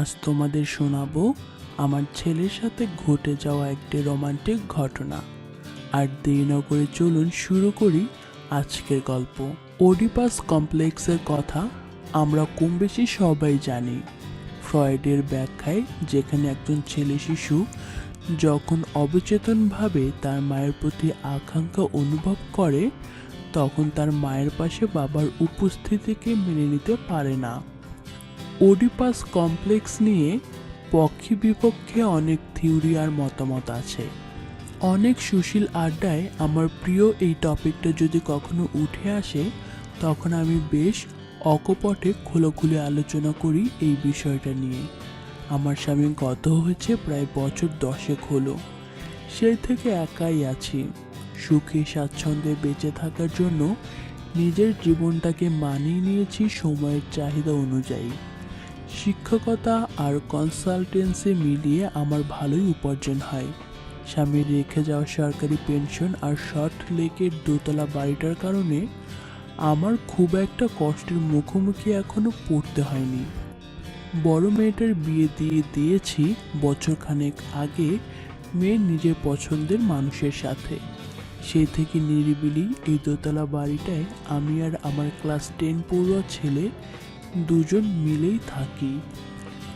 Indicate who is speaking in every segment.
Speaker 1: আজ তোমাদের শোনাবো আমার ছেলের সাথে ঘটে যাওয়া একটি রোমান্টিক ঘটনা। আর দেরি না করে চলুন শুরু করি আজকের গল্প। ওডিপাস কমপ্লেক্সের কথা আমরা কম বেশি সবাই জানি। ফ্রয়েডের ব্যাখ্যায় যেখানে একজন ছেলে শিশু যখন অবচেতনভাবে তার মায়ের প্রতি আকাঙ্ক্ষা অনুভব করে, তখন তার মায়ের পাশে বাবার উপস্থিতিকে মেনে নিতে পারে না। ওডিপাস কমপ্লেক্স নিয়ে পক্ষে বিপক্ষে অনেক থিওরি আর মতামত আছে। অনেক সুশীল আড্ডায় আমার প্রিয় এই টপিকটা যদি কখনো উঠে আসে, তখন আমি বেশ অকপটে খোলাখুলি আলোচনা করি এই বিষয়টা নিয়ে। আমার স্বামী গত হয়েছে প্রায় বছর দশেক হলো। সেই থেকে একাই আছি। সুখে, স্বাচ্ছন্দ্যে বেঁচে থাকার জন্য নিজের জীবনটাকে মানিয়ে নিয়েছি সময়ের চাহিদা অনুযায়ী। শিক্ষকতা আর কনসালটেন্সি মিলিয়ে আমার ভালোই উপার্জন হয়। স্বামীর রেখে যাওয়া সরকারি পেনশন আর শর্ট লেকের দোতলা বাড়িটার কারণে আমার খুব একটা কষ্টের মুখোমুখি এখনও পড়তে হয়নি। বড় মেয়েটার বিয়ে দিয়ে দিয়েছি বছরখানেক আগে মেয়ের নিজের পছন্দের মানুষের সাথে। সেই থেকে নিরিবিলি এই দোতলা বাড়িটায় আমি আর আমার ক্লাস টেন পড়ুয়া ছেলে দুজন মিলেই থাকি।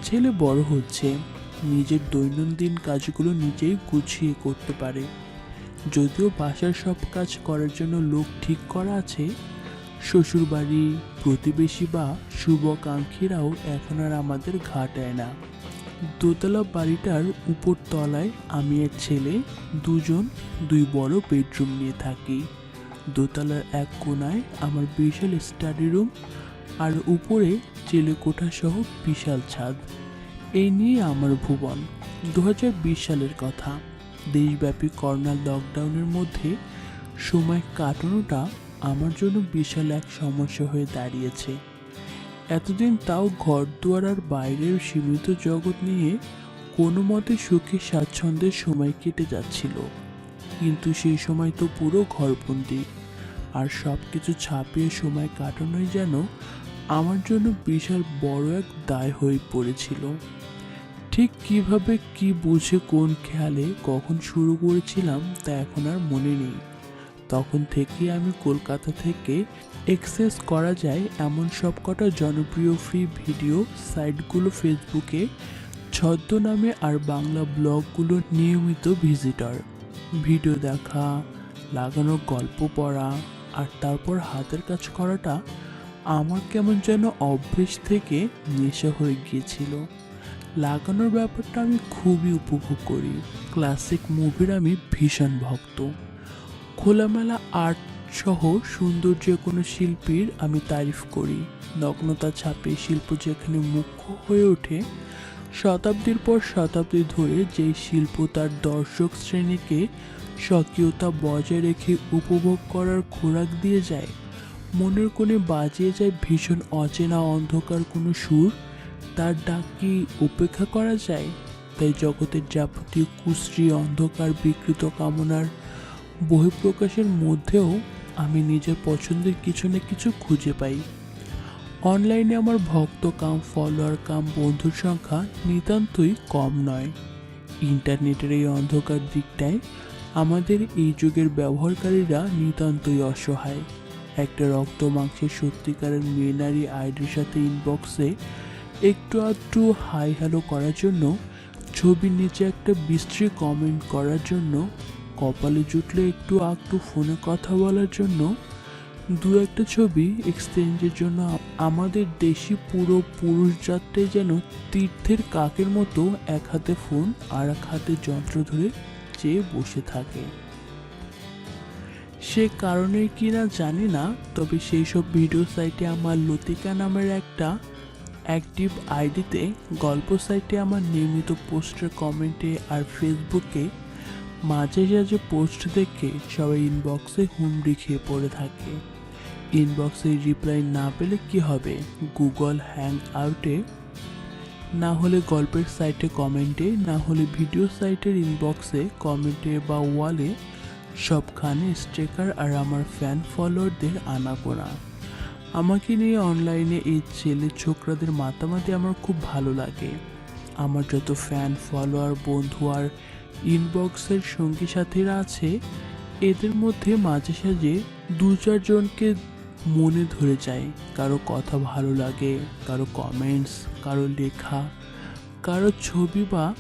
Speaker 1: ছেলে বড় হচ্ছে, নিজের দৈনন্দিন কাজগুলো নিজেই গুছিয়ে করতে পারে। যদিও বাসার সব কাজ করার জন্য লোক ঠিক করা আছে, শ্বশুরবাড়ি, প্রতিবেশী বা শুভাকাঙ্ক্ষীরাও এখন আর আমাদের ঘাটায় না। দোতলা বাড়িটার উপর তলায় আমি এক ছেলে দুজন, দুই বড় বেডরুম নিয়ে থাকি। দোতলার এক কোনায় আমার বিশাল স্টাডি রুম আর উপরে চেলে কোঠা সহ বিশাল ছাদ। এই নিয়ে আমার ভুবন। দু হাজার বিশ সালের কথা। দেশব্যাপী করোনা লকডাউনের মধ্যে সময় কাটানোটা আমার জন্য বিশাল এক সমস্যা হয়ে দাঁড়িয়েছে। এতদিন তাও ঘর দুয়ার আর বাইরের সীমিত জগৎ নিয়ে কোনো মতে সুখে স্বাচ্ছন্দ্যের সময় কেটে যাচ্ছিল। কিন্তু সেই সময় তো পুরো ঘরবন্দি। আর সব কিছু ছাপিয়ে সময় কাটানোই যেন আমার জন্য বিশাল বড় এক দায় হয়ে পড়েছিল। ঠিক কীভাবে কি বুঝে কোন খেয়ালে কখন শুরু করেছিলাম তা এখন আর মনে নেই। তখন থেকে আমি কলকাতা থেকে এক্সেস করা যায় এমন সবকটা জনপ্রিয় ফ্রি ভিডিও সাইটগুলো ফেসবুকে, ছদ্মনামে আর বাংলা ব্লগগুলো নিয়মিত ভিজিটর। ভিডিও দেখা, লাগানো গল্প পড়া আর তারপর হাতের কাজ করাটা আমার কেমন যেন অভ্যেস থেকে নেশা হয়ে গিয়েছিল। লাগানোর ব্যাপারটা আমি খুবই উপভোগ করি। ক্লাসিক মুভির আমি ভীষণ ভক্ত। খোলামেলা আর্ট সহ সুন্দর যে কোনো শিল্পীর আমি তারিফ করি। নগ্নতা ছাপে শিল্প যেখানে মুখ্য হয়ে ওঠে, শতাব্দীর পর শতাব্দী ধরে যেই শিল্প তার দর্শক শ্রেণীকে স্বকীয়তা বজায় রেখে উপভোগ করার খোরাক দিয়ে যায়। মনের কোণে বাজিয়ে যায় ভীষণ অচেনা অন্ধকার কোনো সুর। তার ডাক কি উপেক্ষা করা যায়? তাই জগতের যাবতীয় কুশ্রী অন্ধকার বিকৃত কামনার বহিঃপ্রকাশের মধ্যেও আমি নিজের পছন্দের কিছু না কিছু খুঁজে পাই। অনলাইনে আমার ভক্ত কাম, ফলোয়ার কাম, বন্ধুর সংখ্যা নিতান্তই কম নয়। ইন্টারনেটের এই অন্ধকার দিকটায় আমাদের এই যুগের ব্যবহারকারীরা নিতান্তই অসহায়। একটা রক্ত মাংসের সত্যিকারের মেয়ে নারী আইডির সাথে ইনবক্সে একটু আধটু হাই হ্যালো করার জন্য, ছবির নিচে একটা বিশ্রী কমেন্ট করার জন্য, কপালে জুটলে একটু একটু ফোনে কথা বলার জন্য, দু একটা ছবি এক্সচেঞ্জের জন্য আমাদের দেশি পুরো পুরুষ যাত্রায় যেন তীর্থের কাকের মতো এক হাতে ফোন আর এক হাতে যন্ত্র ধরে চেয়ে বসে থাকে। সে কারণে কি না জানি না, তবে সেই সব ভিডিও সাইটে আমার লতিকা নামের একটা অ্যাক্টিভ আইডিতে গল্প সাইটে আমার নিয়মিত পোস্টের কমেন্টে আর ফেসবুকে মাঝে সাঝে পোস্ট দেখে সবাই ইনবক্সে হুমড়ি খেয়ে পড়ে থাকে। ইনবক্সে রিপ্লাই না পেলে কি হবে? গুগল হ্যাং আউটে না হলে গল্পের সাইটে কমেন্টে, না হলে ভিডিও সাইটের ইনবক্সে কমেন্টে বা ওয়ালে সবখানে স্টিকার আর আমার ফ্যান ফলোয়ারদের আনাগোনা। আমাকে নিয়ে অনলাইনে এই ছেলে ছোকরাদের মাতামাতি আমার খুব ভালো লাগে। আমার যত ফ্যান ফলোয়ার বন্ধু আর ইনবক্সের সঙ্গী সাথীরা আছে, এদের মধ্যে মাঝে সাঝে দু চারজনকে মনে ধরে যায় কারও কথা ভালো লাগে, কারও কমেন্টস কারও লেখা, কারও ছবি বা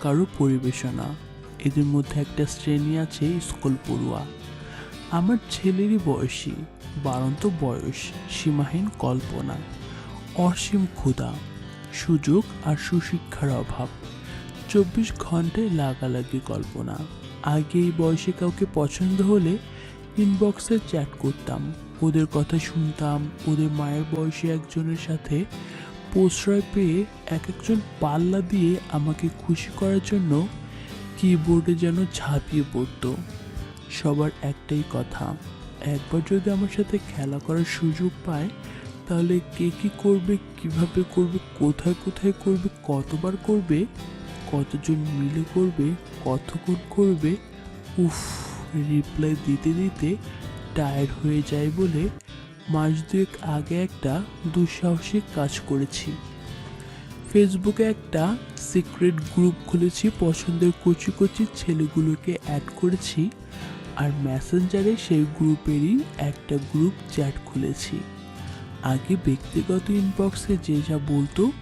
Speaker 1: কারও পরিবেশনা। এদের মধ্যে একটা শ্রেণি আছে স্কুল পড়ুয়া। আমার ছেলেরই বয়সী, বারন্ত বয়স, সীমাহীন কল্পনা, অসীম ক্ষুধা, সুযোগ আর সুশিক্ষার অভাব। চব্বিশ ঘন্টায় লাগালাগি কল্পনা। আগে এই বয়সে কাউকে পছন্দ হলে ইনবক্সে চ্যাট করতাম। ওদের কথা শুনতাম, ওদের মায়ের বয়সী একজনের সাথে প্রশ্রয় পেয়ে এক একজন পাল্লা দিয়ে আমাকে খুশি করার জন্য কিবোর্ডে যেন ঝাঁপিয়ে পড়তো। সবার একটাই কথা, একবার যদি আমার সাথে খেলা করার সুযোগ পায়, তাহলে কে কি করবে, কীভাবে করবে, কোথায় কোথায় করবে, কতবার করবে, কতজন মিলে করবে, কতক্ষণ করবে, উফ রিপ্লাই দিতে দিতে টায়ার্ড হয়ে যায় বলে মাস দুয়েক আগে একটা দুঃসাহসিক কাজ করেছি। ফেসবুকে একটা সিক্রেট গ্রুপ খুলেছি, পছন্দের কচি কচি ছেলেগুলোকে অ্যাড করেছি আর মেসেঞ্জারে সেই গ্রুপেরই একটা গ্রুপ চ্যাট খুলেছি। আগে ব্যক্তিগত ইনবক্সে যে যা বলতো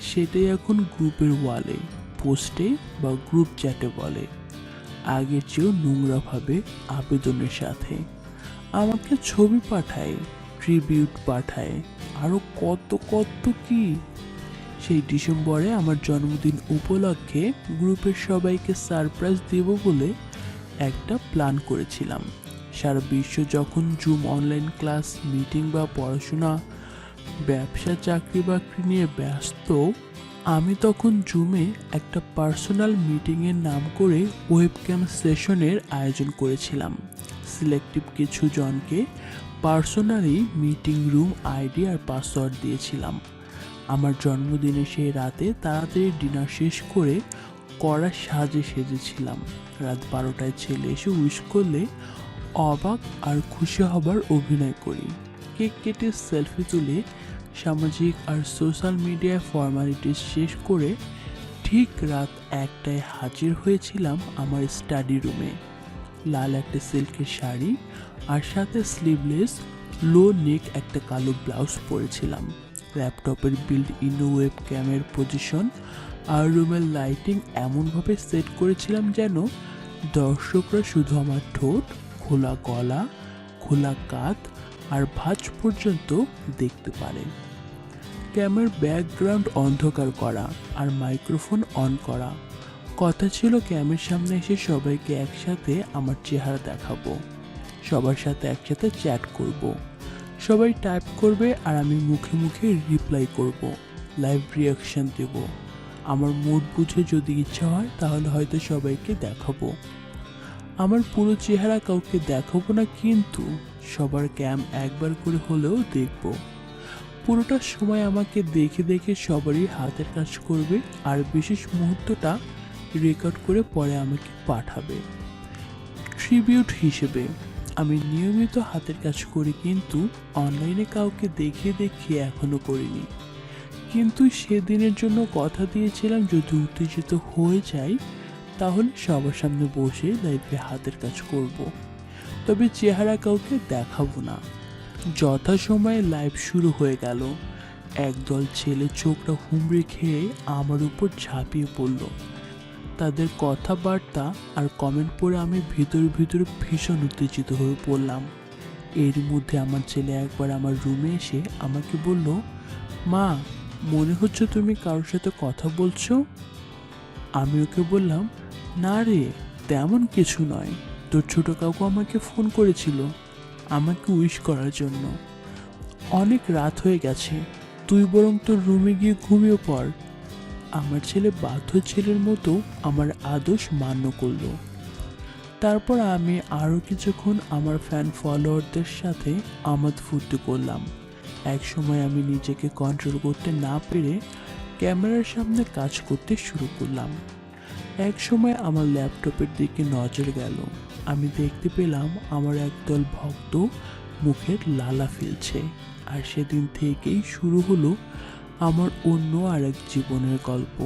Speaker 1: সেটাই এখন গ্রুপের ওয়ালে পোস্টে বা গ্রুপ চ্যাটে বলে। আগের চেয়েও নোংরাভাবে আবেদনের সাথে। আমাকে ছবি পাঠায় ট্রিবিউট পাঠায়। আরও কত কত কি? সেই ডিসেম্বরে আমার জন্মদিন উপলক্ষে গ্রুপের সবাইকে সারপ্রাইজ দেব বলে একটা প্ল্যান করেছিলাম। সারা বিশ্ব যখন জুম অনলাইন ক্লাস মিটিং বা পড়াশোনা, ব্যবসা, চাকরি বাকরি নিয়ে ব্যস্ত, আমি তখন জুমে একটা পার্সোনাল মিটিংয়ের নাম করে ওয়েবক্যাম সেশনের আয়োজন করেছিলাম। সিলেক্টিভ কিছু জনকে পার্সোনালি মিটিং রুম আইডি আর পাসওয়ার্ড দিয়েছিলাম। আমার জন্মদিনে সেই রাতে তাড়াতাড়ি ডিনার শেষ করে কড়া সাজে সেজেছিলাম। রাত বারোটায় ছেলে এসে উইশ করলে অবাক আর খুশি হবার অভিনয় করি। কেক কেটে সেলফি তুলে সামাজিক আর সোশ্যাল মিডিয়ায় ফর্মালিটিস শেষ করে ঠিক রাত একটায় হাজির হয়েছিলাম আমার স্টাডি রুমে লাল একটা সিল্কের শাড়ি আর সাথে স্লিভলেস লো নেক একটা কালো ব্লাউজ পরেছিলাম। ল্যাপটপের বিল্ড ইন ওয়েব ক্যামের পজিশন আর রুমের লাইটিং এমনভাবে সেট করেছিলাম যেন দর্শকরা শুধু আমার ঠোঁট, খোলা গলা, খোলা কাত আর ভাঁজ পর্যন্ত দেখতে পারে ক্যামের ব্যাকগ্রাউন্ড অন্ধকার করা আর মাইক্রোফোন অন করা। কথা ছিল ক্যামের সামনে এসে সবাইকে একসাথে আমার চেহারা দেখাবো সবার সাথে একসাথে চ্যাট করব। সবাই টাইপ করবে আর আমি মুখে মুখে রিপ্লাই করব। লাইভ রিয়াকশন দেব আমার মুড বুঝে যদি ইচ্ছা হয়, তাহলে হয়তো সবাইকে দেখাবো আমার পুরো চেহারা কাউকে দেখাবো না, কিন্তু সবার ক্যাম একবার করে হলেও দেখব পুরোটা সময় আমাকে দেখে দেখে সবারই হাতের কাজ করবে, আর বিশেষ মুহূর্তটা রেকর্ড করে পরে আমাকে পাঠাবে। ট্রিবিউট হিসেবে আমি নিয়মিত হাতের কাজ করি কিন্তু অনলাইনে কাউকে দেখে দেখিয়ে এখনও করিনি। কিন্তু সেদিনের জন্য কথা দিয়েছিলাম, যদি উত্তেজিত হয়ে যাই, তাহলে সবার সামনে বসে লাইভে হাতের কাজ করব। তবে চেহারা কাউকে দেখাবো না। যথাসময়ে লাইভ শুরু হয়ে গেল। একদল ছেলে চোখটা হুমড়ে খেয়ে আমার উপর ঝাঁপিয়ে পড়ল। তাদের কথাবার্তা আর কমেন্ট পড়ে আমি ভিতরে ভিতরে ভীষণ উত্তেজিত হয়ে পড়লাম। এর মধ্যে আমার ছেলে একবার আমার রুমে এসে আমাকে বলল, মা, মনে হচ্ছে তুমি কারোর সাথে কথা বলছো? আমি ওকে বললাম, না রে, তেমন কিছু নয়। তোর ছোট কাকু আমাকে ফোন করেছিল, আমাকে উইশ করার জন্য। অনেক রাত হয়ে গেছে, তুই বরং তোর রুমে গিয়ে ঘুমিয়ে পড়। আমার ছেলে বাধ্য ছেলের মতো আমার আদর্শ মান্য করল। তারপর আমি আরও কিছুক্ষণ আমার ফ্যান ফলোয়ারদের সাথে আমাদ ফুর্তি করলাম। এক সময় আমি নিজেকে কন্ট্রোল করতে না পেরে ক্যামেরার সামনে কাজ করতে শুরু করলাম। এক সময় আমার ল্যাপটপের দিকে নজর গেল। আমি দেখতে পেলাম আমার একদল ভক্ত মুখের লালা ফেলছে। আর সেদিন থেকেই শুরু হলো আমার অন্য আরেক জীবনের গল্প।